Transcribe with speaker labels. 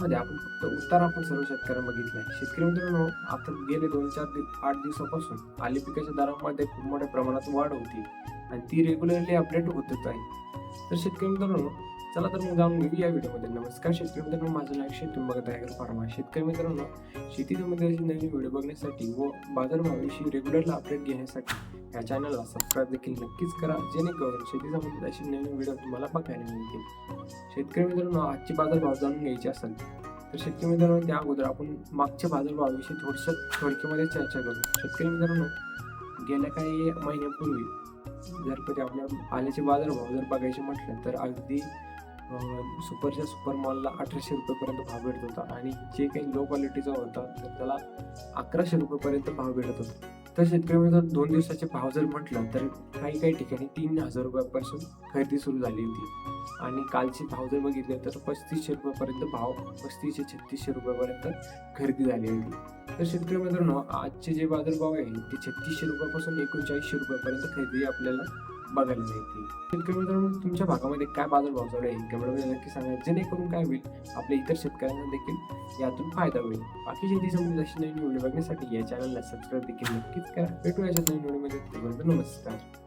Speaker 1: मध्ये आपण फक्त उतार आपण सर्व शेतकऱ्यांना बघितलाय. शेतकरी मित्रांनो आता गेले दोन चार आठ दिवसापासून आली पिकाच्या दरामध्ये खूप मोठ्या प्रमाणात वाढ होती आणि ती रेग्युलरली अपडेट होतच आहे. तर शेतकरी मित्रांनो चला तर मग जाणून घेऊ या व्हिडिओमध्ये. नमस्कार शेतकरी मित्रांनो माझं नाव शेत तुम्ही बघत आहे फार्मा शेतकरी मित्रांनो शेती नवीन व्हिडिओ बघण्यासाठी व बाजारभावाविषयी रेग्युलरला अपडेट घेण्यासाठी या चॅनलला सबस्क्राईब देखील नक्कीच करा जेणेकरून शेती संबंधित अशी नवीन व्हिडिओ तुम्हाला बघायला मिळतील. शेतकरी मित्रांनो आजचे बाजारभाव जाणून घ्यायचे असेल तर शेतकरी मित्रांनो त्या अगोदर आपण मागच्या बाजारभावाविषयी थोडशा थोडक्यामध्ये चर्चा करू. शेतकरी मित्रांनो गेल्या काही महिन्यापूर्वी जर कधी आपल्या आल्याचे बाजारभाव जर बघायचे म्हटलं तर अगदी सुपरच्या सुपर मॉलला अठराशे रुपयेपर्यंत भाव भेटत होता. आणि जे काही लो क्वालिटीचा होता तर त्याला अकराशे रुपयेपर्यंत भाव भेटत होता. तर शेतकरी मित्रांनो दोन दिवसाचे भाव जर म्हटलं तर काही काही ठिकाणी तीन हजार रुपयापासून खरेदी सुरू झाली होती. आणि कालचे भाव जर बघितले तर पस्तीसशे रुपयापर्यंत भाव पस्तीसशे छत्तीसशे रुपयापर्यंत खरेदी झाली होती. तर शेतकरी मित्रांनो आजचे जे बाजारभाव आहे ते छत्तीसशे रुपयापासून एकोणचाळीसशे रुपयापर्यंत खरेदी आपल्याला बघायला मिळतील. शेतकरी तुमच्या भागामध्ये काय बाजारभाव चालू आहे? कमेंटमध्ये नक्की सांगा. जेणेकरून काय होईल आपल्या इतर शेतकऱ्यांना देखील यातून फायदा होईल. बाकी शेती संबंधित अशी नवीन व्हिडिओ बघण्यासाठी या चॅनलला सबस्क्राईब देखील नक्कीच करा. भेटू याच्या नवीन व्हिडिओमध्ये नमस्कार.